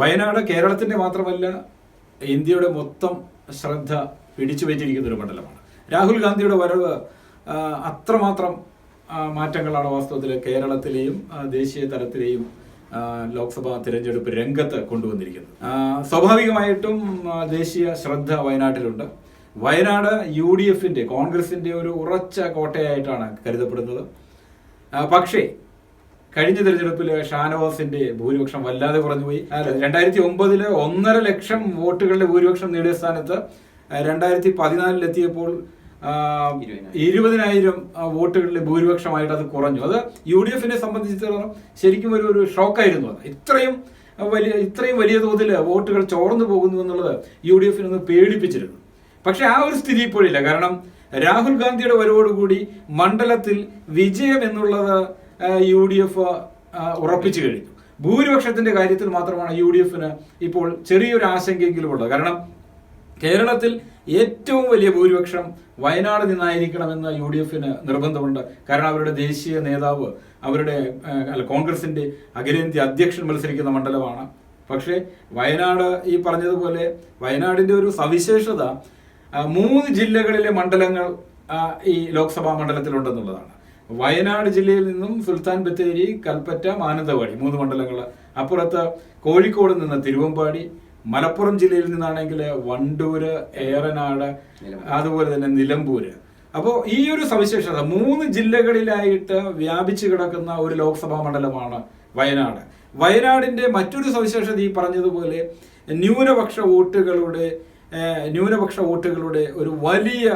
വയനാട് കേരളത്തിന്റെ മാത്രമല്ല ഇന്ത്യയുടെ മൊത്തം ശ്രദ്ധ പിടിച്ചു പറ്റിയിരിക്കുന്ന ഒരു മണ്ഡലമാണ്. രാഹുൽ ഗാന്ധിയുടെ വരവ് അത്രമാത്രം മാറ്റങ്ങളാണ് വാസ്തവത്തിൽ കേരളത്തിലെയും ദേശീയ തലത്തിലെയും ലോക്സഭാ തിരഞ്ഞെടുപ്പ് രംഗത്ത് കൊണ്ടുവന്നിരിക്കുന്നത്. സ്വാഭാവികമായിട്ടും ദേശീയ ശ്രദ്ധ വയനാട്ടിലുണ്ട്. വയനാട് യു ഡി എഫിന്റെ കോൺഗ്രസിന്റെ ഒരു ഉറച്ച കോട്ടയായിട്ടാണ് കരുതപ്പെടുന്നത്. പക്ഷേ കഴിഞ്ഞ തെരഞ്ഞെടുപ്പിൽ ഷാനവാസിന്റെ ഭൂരിപക്ഷം വല്ലാതെ കുറഞ്ഞുപോയി. രണ്ടായിരത്തി ഒമ്പതിൽ ഒന്നര ലക്ഷം വോട്ടുകളുടെ ഭൂരിപക്ഷം നേടിയ സ്ഥാനത്ത് രണ്ടായിരത്തി പതിനാലിലെത്തിയപ്പോൾ ഇരുപതിനായിരം വോട്ടുകളുടെ ഭൂരിപക്ഷമായിട്ട് അത് കുറഞ്ഞു. അത് യു ഡി എഫിനെ സംബന്ധിച്ചിടത്തോളം ശരിക്കും ഒരു ഒരു ഷോക്കായിരുന്നു അത്. ഇത്രയും വലിയ ഇത്രയും വലിയ തോതിൽ വോട്ടുകൾ ചോർന്നു പോകുന്നു എന്നുള്ളത് യു ഡി എഫിനൊന്ന് പേടിപ്പിച്ചിരുന്നു. പക്ഷെ ആ ഒരു സ്ഥിതി ഇപ്പോഴില്ല. കാരണം രാഹുൽ ഗാന്ധിയുടെ വരവോടുകൂടി മണ്ഡലത്തിൽ വിജയം എന്നുള്ളത് യു ഡി എഫ് ഉറപ്പിച്ചു കഴിഞ്ഞു. ഭൂരിപക്ഷത്തിന്റെ കാര്യത്തിൽ മാത്രമാണ് യു ഡി എഫിന് ഇപ്പോൾ ചെറിയൊരു ആശങ്കയെങ്കിലും ഉള്ളത് കാരണം കേരളത്തിൽ ഏറ്റവും വലിയ ഭൂരിപക്ഷം വയനാട് നിന്നായിരിക്കണമെന്ന് യു ഡി എഫിന് നിർബന്ധമുണ്ട്. കാരണം അവരുടെ ദേശീയ നേതാവ് അവരുടെ അല്ല കോൺഗ്രസിന്റെ അഖിലേന്ത്യാ അധ്യക്ഷൻ മത്സരിക്കുന്ന മണ്ഡലമാണ്. പക്ഷേ വയനാട് ഈ പറഞ്ഞതുപോലെ വയനാടിന്റെ ഒരു സവിശേഷത മൂന്ന് ജില്ലകളിലെ മണ്ഡലങ്ങൾ ഈ ലോക്സഭാ മണ്ഡലത്തിലുണ്ടെന്നുള്ളതാണ്. വയനാട് ജില്ലയിൽ നിന്നും സുൽത്താൻ ബത്തേരി കൽപ്പറ്റ മാനന്തവാടി മൂന്ന് മണ്ഡലങ്ങൾ. അപ്പുറത്ത് കോഴിക്കോട് നിന്ന് തിരുവമ്പാടി മലപ്പുറം ജില്ലയിൽ നിന്നാണെങ്കിൽ വണ്ടൂര് ഏറനാട് അതുപോലെ തന്നെ നിലമ്പൂര്. അപ്പോൾ ഈ ഒരു സവിശേഷത മൂന്ന് ജില്ലകളിലായിട്ട് വ്യാപിച്ചു കിടക്കുന്ന ഒരു ലോക്സഭാ മണ്ഡലമാണ് വയനാട്. വയനാടിന്റെ മറ്റൊരു സവിശേഷത ഈ പറഞ്ഞതുപോലെ ന്യൂനപക്ഷ വോട്ടുകളുടെ ന്യൂനപക്ഷ വോട്ടുകളുടെ ഒരു വലിയ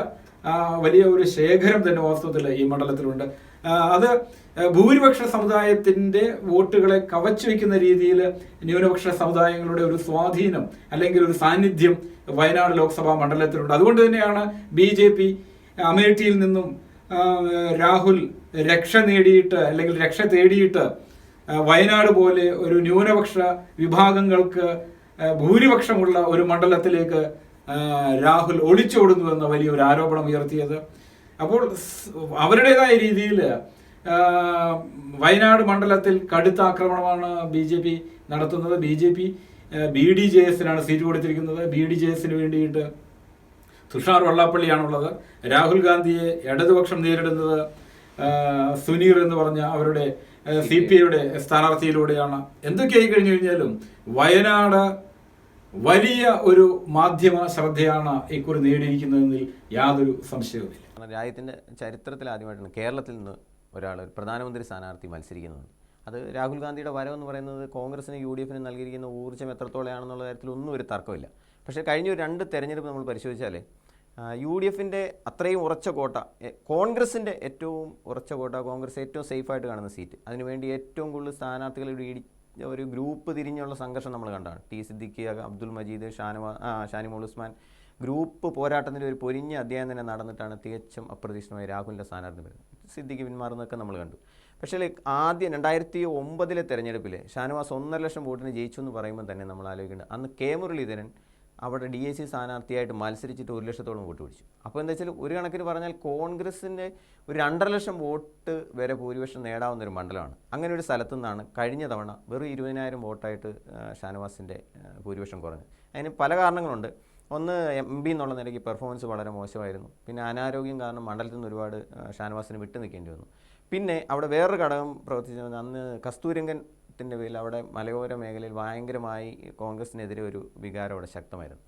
വലിയ ഒരു ശേഖരം തന്നെ വാസ്തവത്തിൽ ഈ മണ്ഡലത്തിലുണ്ട്. അത് ഭൂരിപക്ഷ സമുദായത്തിന്റെ വോട്ടുകളെ കവച്ചു വെക്കുന്ന രീതിയിൽ ന്യൂനപക്ഷ സമുദായങ്ങളുടെ ഒരു സ്വാധീനം അല്ലെങ്കിൽ ഒരു സാന്നിധ്യം വയനാട് ലോക്സഭാ മണ്ഡലത്തിലുണ്ട്. അതുകൊണ്ട് തന്നെയാണ് ബി ജെ പി അമേഠിയിൽ നിന്നും രാഹുൽ രക്ഷ നേടിയിട്ട് അല്ലെങ്കിൽ രക്ഷ തേടിയിട്ട് വയനാട് പോലെ ഒരു ന്യൂനപക്ഷ വിഭാഗങ്ങൾക്ക് ഭൂരിപക്ഷമുള്ള ഒരു മണ്ഡലത്തിലേക്ക് രാഹുൽ ഒളിച്ചോടുന്നു എന്ന വലിയൊരു ആരോപണം ഉയർത്തിയത്. അപ്പോൾ അവരുടേതായ രീതിയിൽ വയനാട് മണ്ഡലത്തിൽ കടുത്ത ആക്രമണമാണ് ബി ജെ പി നടത്തുന്നത്. B J P B D J എസിനാണ് seat കൊടുത്തിരിക്കുന്നത്. ബി ഡി ജെ എസിന് വേണ്ടിയിട്ട് തുഷാർ വെള്ളാപ്പള്ളിയാണുള്ളത്. രാഹുൽ ഗാന്ധിയെ ഇടതുപക്ഷം നേരിടുന്നത് സുനീർ എന്ന് പറഞ്ഞ അവരുടെ സി പി ഐയുടെ സ്ഥാനാർത്ഥിയിലൂടെയാണ്. എന്തൊക്കെയായി കഴിഞ്ഞു കഴിഞ്ഞാലും വയനാട് വലിയ ഒരു മാധ്യമ ശ്രദ്ധയാണ് ഇക്കുറി നേടിയിരിക്കുന്നതെന്നിൽ യാതൊരു സംശയവുമില്ല. രാജ്യത്തിന്റെ ചരിത്രത്തിൽ ആദ്യമായിട്ടാണ് കേരളത്തിൽ നിന്ന് ഒരാൾ ഒരു പ്രധാനമന്ത്രി സ്ഥാനാർത്ഥി മത്സരിക്കുന്നത്. അത് രാഹുൽ ഗാന്ധിയുടെ വരവെന്ന് പറയുന്നത് കോൺഗ്രസിന് യു ഡി എഫിന് നൽകിയിരിക്കുന്ന ഊർജം എത്രത്തോളമാണെന്നുള്ള കാര്യത്തിൽ ഒന്നും ഒരു തർക്കമില്ല പക്ഷേ കഴിഞ്ഞ രണ്ട് തെരഞ്ഞെടുപ്പ് നമ്മൾ പരിശോധിച്ചാൽ യു ഡി എഫിന്റെ അത്രയും ഉറച്ച കോട്ട കോൺഗ്രസിന്റെ ഏറ്റവും ഉറച്ച കോട്ട കോൺഗ്രസ് ഏറ്റവും സേഫായിട്ട് കാണുന്ന സീറ്റ്. അതിനുവേണ്ടി ഏറ്റവും കൂടുതൽ സ്ഥാനാർത്ഥികൾ ഇവിടെ ഒരു ഗ്രൂപ്പ് തിരിഞ്ഞുള്ള സംഘർഷം നമ്മൾ കണ്ടാണ്. ടി സിദ്ദിഖി അബ്ദുൽ മജീദ് ഷാനുവാ ഷാനിമോൾ ഉസ്മാൻ. ഗ്രൂപ്പ് പോരാട്ടത്തിന്റെ ഒരു പൊരിഞ്ഞ അധ്യായം തന്നെ നടന്നിട്ടാണ് തികച്ചും അപ്രതീക്ഷിതമായി രാഹുലിന്റെ സ്ഥാനാർത്ഥി വരുന്നത്. സിദ്ദിഖി പിന്മാറുന്നതൊക്കെ നമ്മൾ കണ്ടു. പക്ഷേ ആദ്യം രണ്ടായിരത്തി ഒമ്പതിലെ തെരഞ്ഞെടുപ്പിൽ ഷാനവാസ് ഒന്നര ലക്ഷം വോട്ടിന് ജയിച്ചു എന്ന് പറയുമ്പോൾ തന്നെ നമ്മൾ ആലോചിക്കേണ്ടത് അന്ന് കെ മുരളീധരൻ അവിടെ ഡി എ സി സ്ഥാനാർത്ഥിയായിട്ട് മത്സരിച്ചിട്ട് ഒരു ലക്ഷത്തോളം വോട്ട് പിടിച്ചു. അപ്പോൾ എന്താ വെച്ചാൽ ഒരു കണക്കിന് പറഞ്ഞാൽ കോൺഗ്രസിന്റെ ഒരു രണ്ടര ലക്ഷം വോട്ട് വരെ ഭൂരിപക്ഷം നേടാവുന്ന ഒരു മണ്ഡലമാണ്. അങ്ങനെ ഒരു സ്ഥലത്തു നിന്നാണ് കഴിഞ്ഞ തവണ വെറും ഇരുപതിനായിരം വോട്ടായിട്ട് ഷാനവാസിന്റെ ഭൂരിപക്ഷം കുറഞ്ഞു അതിന് പല കാരണങ്ങളുണ്ട്. ഒന്ന് എം പി എന്നുള്ള നിലയ്ക്ക് പെർഫോമൻസ് വളരെ മോശമായിരുന്നു. പിന്നെ അനാരോഗ്യം കാരണം മണ്ഡലത്തിൽ നിന്ന് ഒരുപാട് ഷാനവാസിന് വിട്ടു നിൽക്കേണ്ടി വന്നു. പിന്നെ അവിടെ വേറൊരു ഘടകം പ്രവർത്തിച്ചു അന്ന് കസ്തൂരംഗത്തിന്റെ പേരിൽ അവിടെ മലയോര മേഖലയിൽ ഭയങ്കരമായി കോൺഗ്രസിനെതിരെ ഒരു വികാരം അവിടെ ശക്തമായിരുന്നു.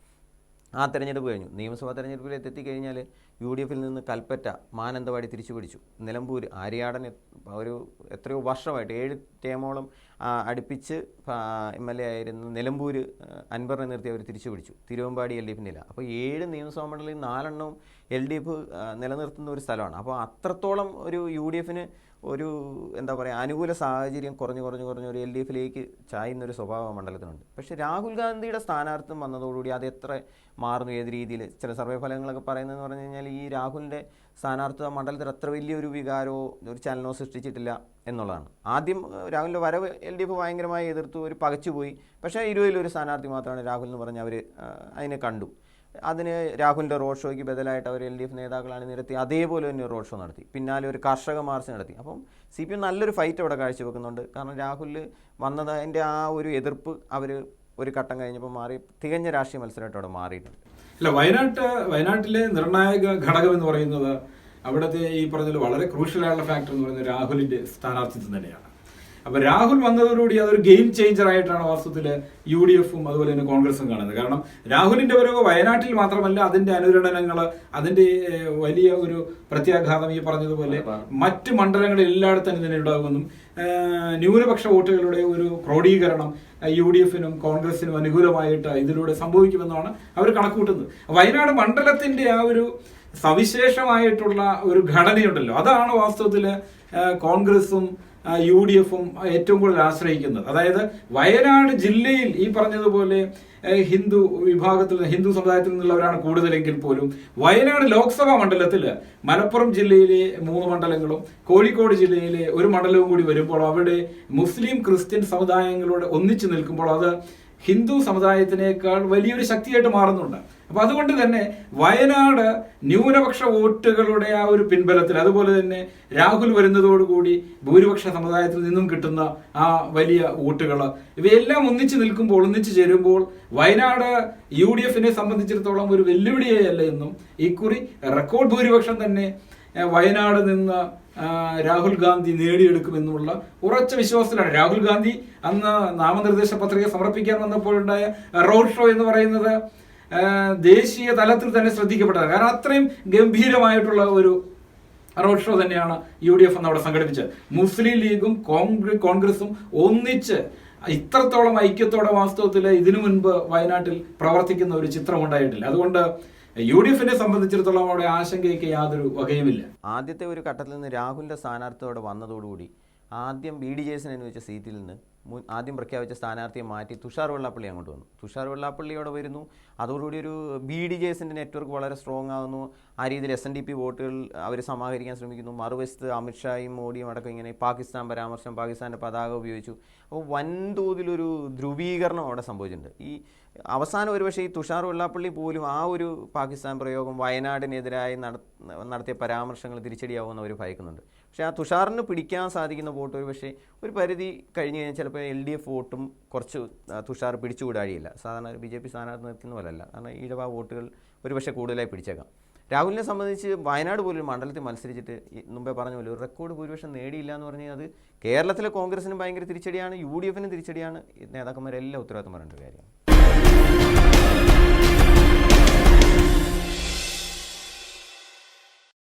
ആ തെരഞ്ഞെടുപ്പ് കഴിഞ്ഞു. നിയമസഭാ തെരഞ്ഞെടുപ്പിലേക്ക് എത്തിക്കഴിഞ്ഞാൽ യു ഡി എഫിൽ നിന്ന് കൽപ്പറ്റ മാനന്തവാടി തിരിച്ചു പിടിച്ചു നിലമ്പൂർ ആര്യാടൻ ഒരു എത്രയോ വർഷമായിട്ട് ഏഴ് ടേമോളം അടുപ്പിച്ച് എം എൽ എ ആയിരുന്ന നിലമ്പൂർ അൻവറിനെ നിർത്തി അവർ തിരിച്ചു പിടിച്ചു തിരുവമ്പാടി എൽ ഡി എഫിന്റെ അപ്പോൾ ഏഴ് നിയമസഭാ മണ്ഡലങ്ങളിൽ നാലെണ്ണവും എൽ ഡി എഫ് നിലനിർത്തുന്ന ഒരു സ്ഥലമാണ്. അപ്പോൾ അത്രത്തോളം ഒരു യു ഡി എഫിന് ഒരു എന്താ പറയുക അനുകൂല സാഹചര്യം കുറഞ്ഞു കുറഞ്ഞു കുറഞ്ഞു ഒരു എൽ ഡി എഫിലേക്ക് ചായുന്ന ഒരു സ്വഭാവ മണ്ഡലത്തിനുണ്ട്. പക്ഷേ രാഹുൽ ഗാന്ധിയുടെ സ്ഥാനാർത്ഥം വന്നതോടുകൂടി അത് എത്ര മാറുന്നു ഏത് രീതിയിൽ ചില സർവേ ഫലങ്ങളൊക്കെ പറയുന്നതെന്ന് പറഞ്ഞു കഴിഞ്ഞാൽ ഈ രാഹുലിന്റെ സ്ഥാനാർത്ഥിത്വ മണ്ഡലത്തിൽ അത്ര വലിയൊരു വികാരമോ ഒരു ചലനമോ സൃഷ്ടിച്ചിട്ടില്ല എന്നുള്ളതാണ്. ആദ്യം രാഹുലിന്റെ വരവ് എൽ ഡി എഫ് ഭയങ്കരമായി എതിർത്തു ഒരു പകച്ചുപോയി. പക്ഷേ ഇരുപതിലൊരു സ്ഥാനാർത്ഥി മാത്രമാണ് രാഹുൽ എന്ന് പറഞ്ഞ് അവർ അതിനെ കണ്ടു. അതിന് രാഹുലിന്റെ റോഡ് ഷോയ്ക്ക് ബദലായിട്ട് അവർ എൽ ഡി എഫ് നേതാക്കളാണ് നിരത്തി അതേപോലെ തന്നെ റോഡ് ഷോ നടത്തി. പിന്നാലെ ഒരു കർഷക മാർച്ച് നടത്തി. അപ്പം സി പി എം നല്ലൊരു ഫൈറ്റ് അവിടെ കാഴ്ചവെക്കുന്നുണ്ട്. കാരണം രാഹുൽ വന്നതിന്റെ ആ ഒരു എതിർപ്പ് അവർ ഒരു ഘട്ടം കഴിഞ്ഞപ്പോൾ മാറി തികഞ്ഞ രാഷ്ട്രീയ മത്സരമായിട്ട് അവിടെ മാറിയിട്ടുണ്ട്. അല്ല വയനാട്ട് വയനാട്ടിലെ നിർണായക ഘടകം എന്ന് പറയുന്നത് അവിടുത്തെ ഈ പറഞ്ഞതിൽ വളരെ ക്രൂഷ്യലായുള്ള ഫാക്ടർ എന്ന് പറയുന്നത് രാഹുലിന്റെ സ്ഥാനാർത്ഥിത്വം തന്നെയാണ്. അപ്പൊ രാഹുൽ വന്നതോടുകൂടി അതൊരു ഗെയിം ചേഞ്ചർ ആയിട്ടാണ് വാസ്തവത്തിൽ യു ഡി എഫും അതുപോലെ തന്നെ കോൺഗ്രസും കാണുന്നത്. കാരണം രാഹുലിന്റെ വരവ് വയനാട്ടിൽ മാത്രമല്ല അതിന്റെ അനുരണനങ്ങൾ അതിന്റെ വലിയ ഒരു പ്രത്യാഘാതം ഈ പറഞ്ഞതുപോലെ മറ്റ് മണ്ഡലങ്ങളിൽ എല്ലായിടത്തും ഇതിനെ ഉണ്ടാകുമെന്നും ന്യൂനപക്ഷ വോട്ടുകളുടെ ഒരു ക്രോഡീകരണം യു ഡി എഫിനും കോൺഗ്രസിനും അനുകൂലമായിട്ട് ഇതിലൂടെ സംഭവിക്കുമെന്നാണ് അവർ കണക്കൂട്ടുന്നത് വയനാട് മണ്ഡലത്തിന്റെ ആ ഒരു സവിശേഷമായിട്ടുള്ള ഒരു ഘടനയുണ്ടല്ലോ. അതാണ് വാസ്തവത്തിൽ കോൺഗ്രസും യു ഡി എഫും ഏറ്റവും കൂടുതൽ ആശ്രയിക്കുന്നത്. അതായത് വയനാട് ജില്ലയിൽ ഈ പറഞ്ഞതുപോലെ ഹിന്ദു വിഭാഗത്തിൽ ഹിന്ദു സമുദായത്തിൽ നിന്നുള്ളവരാണ് കൂടുതലെങ്കിൽ പോലും വയനാട് ലോക്സഭാ മണ്ഡലത്തിൽ മലപ്പുറം ജില്ലയിലെ മൂന്ന് മണ്ഡലങ്ങളും കോഴിക്കോട് ജില്ലയിലെ ഒരു മണ്ഡലവും കൂടി വരുമ്പോൾ അവിടെ മുസ്ലിം ക്രിസ്ത്യൻ സമുദായങ്ങളോട് ഒന്നിച്ചു നിൽക്കുമ്പോൾ അത് ഹിന്ദു സമുദായത്തിനേക്കാൾ വലിയൊരു ശക്തിയായിട്ട് മാറുന്നുണ്ട്. അപ്പൊ അതുകൊണ്ട് തന്നെ വയനാട് ന്യൂനപക്ഷ വോട്ടുകളുടെ ആ ഒരു പിൻബലത്തിൽ അതുപോലെ തന്നെ രാഹുൽ വരുന്നതോടുകൂടി ഭൂരിപക്ഷ സമുദായത്തിൽ നിന്നും കിട്ടുന്ന ആ വലിയ വോട്ടുകൾ ഇവയെല്ലാം ഒന്നിച്ചു നിൽക്കുമ്പോൾ ഒന്നിച്ചു ചേരുമ്പോൾ വയനാട് യു ഡി എഫിനെ സംബന്ധിച്ചിടത്തോളം ഒരു വെല്ലുവിളിയല്ല എന്നും ഇക്കുറി റെക്കോർഡ് ഭൂരിപക്ഷം തന്നെ വയനാട് നിന്ന് രാഹുൽ ഗാന്ധി നേടിയെടുക്കുമെന്നുള്ള ഉറച്ച വിശ്വാസത്തിലാണ്. രാഹുൽ ഗാന്ധി അന്ന് നാമനിർദ്ദേശ പത്രിക സമർപ്പിക്കാൻ വന്നപ്പോഴുണ്ടായ റോഡ് ഷോ എന്ന് പറയുന്നത് ദേശീയ തലത്തിൽ തന്നെ ശ്രദ്ധിക്കപ്പെട്ടത് കാരണം അത്രയും ഗംഭീരമായിട്ടുള്ള ഒരു റോഡ് ഷോ തന്നെയാണ് യു ഡി എഫ് എന്ന് അവിടെ സംഘടിപ്പിച്ചത്. മുസ്ലിം ലീഗും കോൺഗ്ര- കോൺഗ്രസും ഒന്നിച്ച് ഇത്രത്തോളം ഐക്യത്തോടെ വാസ്തവത്തിൽ ഇതിനു മുൻപ് വയനാട്ടിൽ പ്രവർത്തിക്കുന്ന ഒരു ചിത്രം ഉണ്ടായിട്ടില്ല. അതുകൊണ്ട് യു ഡി എഫിനെ സംബന്ധിച്ചിടത്തോളം അവിടെ ആശങ്കയ്ക്ക് യാതൊരു വകയുമില്ല. ആദ്യത്തെ ഒരു ഘട്ടത്തിൽ നിന്ന് രാഹുലിന്റെ സ്ഥാനാർത്ഥിയോടെ വന്നതോടുകൂടി ആദ്യം ബി ഡി ജെ വെച്ച സീറ്റിൽ നിന്ന് ആദ്യം പ്രഖ്യാപിച്ച സ്ഥാനാർത്ഥിയെ മാറ്റി തുഷാർ വെള്ളാപ്പള്ളി അങ്ങോട്ട് വന്നു. തുഷാർ വെള്ളാപ്പള്ളി വെള്ളാപ്പള്ളിയോടെ വരുന്നു. അതോടുകൂടി ഒരു ബി ഡി ജെ എസിന്റെ നെറ്റ്വർക്ക് വളരെ സ്ട്രോങ് ആകുന്നു ആ രീതിയിൽ എസ് എൻ ഡി പി വോട്ടുകൾ അവർ സമാഹരിക്കാൻ ശ്രമിക്കുന്നു. മറുവശത്ത് അമിത്ഷായും മോഡിയും അടക്കം ഇങ്ങനെ പാകിസ്ഥാൻ പരാമർശം പാകിസ്ഥാന്റെ പതാക ഉപയോഗിച്ചു. അപ്പോൾ വൻതോതിലൊരു ധ്രുവീകരണം അവിടെ സംഭവിച്ചിട്ടുണ്ട്. ഈ അവസാനം ഒരുപക്ഷെ ഈ തുഷാർ വെള്ളാപ്പള്ളി പോലും ആ ഒരു പാകിസ്ഥാൻ പ്രയോഗം വയനാടിനെതിരായി നട- നടത്തിയ പരാമർശങ്ങൾ തിരിച്ചടിയാവുമെന്ന് അവർ ഭയക്കുന്നുണ്ട്. പക്ഷേ ആ തുഷാറിന് പിടിക്കാൻ സാധിക്കുന്ന വോട്ട് ഒരു പക്ഷേ ഒരു പരിധി കഴിഞ്ഞ് കഴിഞ്ഞാൽ ചിലപ്പോൾ എൽ ഡി എഫ് വോട്ടും കുറച്ച് തുഷാർ പിടിച്ചുകൂടാഴിയില്ല. സാധാരണ ബി ജെ പി സ്ഥാനാർത്ഥി നിൽക്കുന്ന പോലല്ല. കാരണം ഈഴവ വോട്ടുകൾ ഒരുപക്ഷെ കൂടുതലായി പിടിച്ചേക്കാം. രാഹുലിനെ സംബന്ധിച്ച് വയനാട് പോലൊരു മണ്ഡലത്തിൽ മത്സരിച്ചിട്ട് മുമ്പേ പറഞ്ഞ പോലെ ഒരു റെക്കോർഡ് ഭൂരിപക്ഷം നേടിയില്ല എന്ന് പറഞ്ഞാൽ അത് കേരളത്തിലെ കോൺഗ്രസിനും ഭയങ്കര തിരിച്ചടിയാണ് യു ഡി എഫിനും തിരിച്ചടിയാണ്. നേതാക്കന്മാരെല്ലാം ഉത്തരവാദിത്തം പറയേണ്ട കാര്യമാണ്.